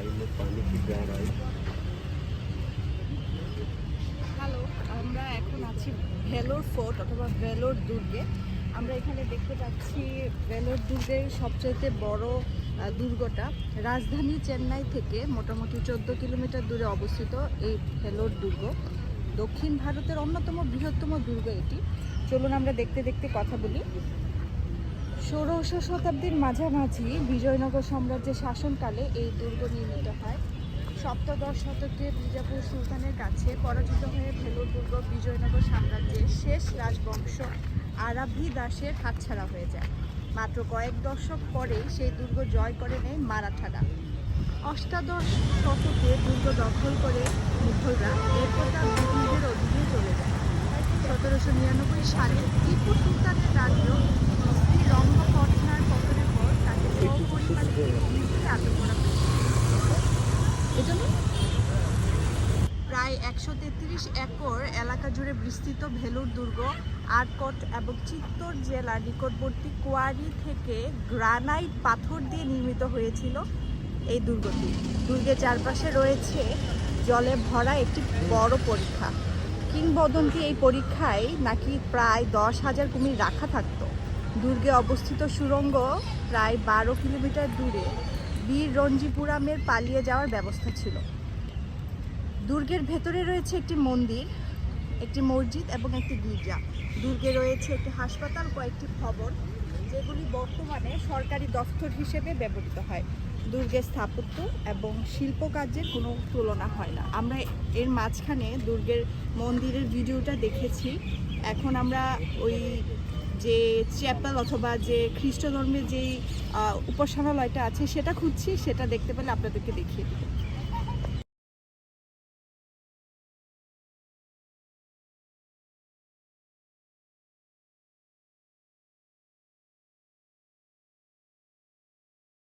गहराई में पानी की गहराई হ্যালো আমরা এখন আছি ভেলোর ফোর্ট অথবা ভেলোর দুর্গে আমরা এখানে দেখতে পাচ্ছি ভেলোর দুর্গের সবচেয়ে বড় আহ, দুর্গটা রাজধানী চেন্নাই থেকে মোটামুটি চোদ্দ কিলোমিটার দূরে অবস্থিত এই ভেলোর দুর্গ দক্ষিণ ভারতের অন্যতম বৃহত্তম দুর্গ এটি চলুন আমরা দেখতে দেখতে কথা বলি ষোড়শ শতাব্দীর মাঝামাঝি বিজয়নগর সাম্রাজ্যের শাসনকালে এই দুর্গ নির্মিত হয়। সপ্তদশ শতকে বিজাপুর সুলতানের কাছে পরাজিত হয়ে ভেলোর দুর্গ বিজয়নগর সাম্রাজ্যের শেষ রাজবংশ আরাভি দাসের হাতছাড়া হয়ে যায়। মাত্র কয়েক দশক পরে সেই দুর্গ জয় করে নেয় মারাঠারা। অষ্টাদশ শতকে দুর্গ দখল করে মুঘলরা এরপর তার ব্রিটিশদের অধীনে চলে যায়। সতেরোশো নিরানব্বই সালে টিপু সুলতানের রাজ্য পর তাকে সপরিবারে দিল্লিতে আটক করা এজন্য প্রায় একশো তেত্রিশ একর এলাকা জুড়ে বিস্তৃত ভেলুর দুর্গ আটকট এবং চিত্তর জেলার নিকটবর্তী কোয়ারি থেকে গ্রানাইট পাথর দিয়ে নির্মিত হয়েছিল এই দুর্গটি। দুর্গের চারপাশে রয়েছে জলে ভরা একটি বড় পরীক্ষা। কিংবদন্তি এই পরীক্ষায় নাকি প্রায় দশ হাজার কুমির রাখা থাকতো। দুর্গে অবস্থিত সুড়ঙ্গ প্রায় বারো কিলোমিটার দূরে বীর রঞ্জিপুরামের পালিয়ে যাওয়ার ব্যবস্থা ছিল। দুর্গের ভেতরে রয়েছে একটি মন্দির, একটি মসজিদ এবং একটি গির্জা। দুর্গে রয়েছে একটি হাসপাতাল, কয়েকটি ভবন, যেগুলি বর্তমানে সরকারি দফতর হিসেবে ব্যবহৃত হয়। দুর্গের স্থাপত্য এবং শিল্পকার্যের কোনো তুলনা হয় না। আমরা এর মাঝখানে দুর্গের মন্দিরের ভিডিওটা দেখেছি। এখন আমরা ওই যে চ্যাপেল অথবা যে খ্রিস্ট ধর্মের যেই উপাসনালয়টা আছে, সেটা খুঁজছি, সেটা দেখতে পেলে আপনাদেরকে দেখিয়ে দেবো।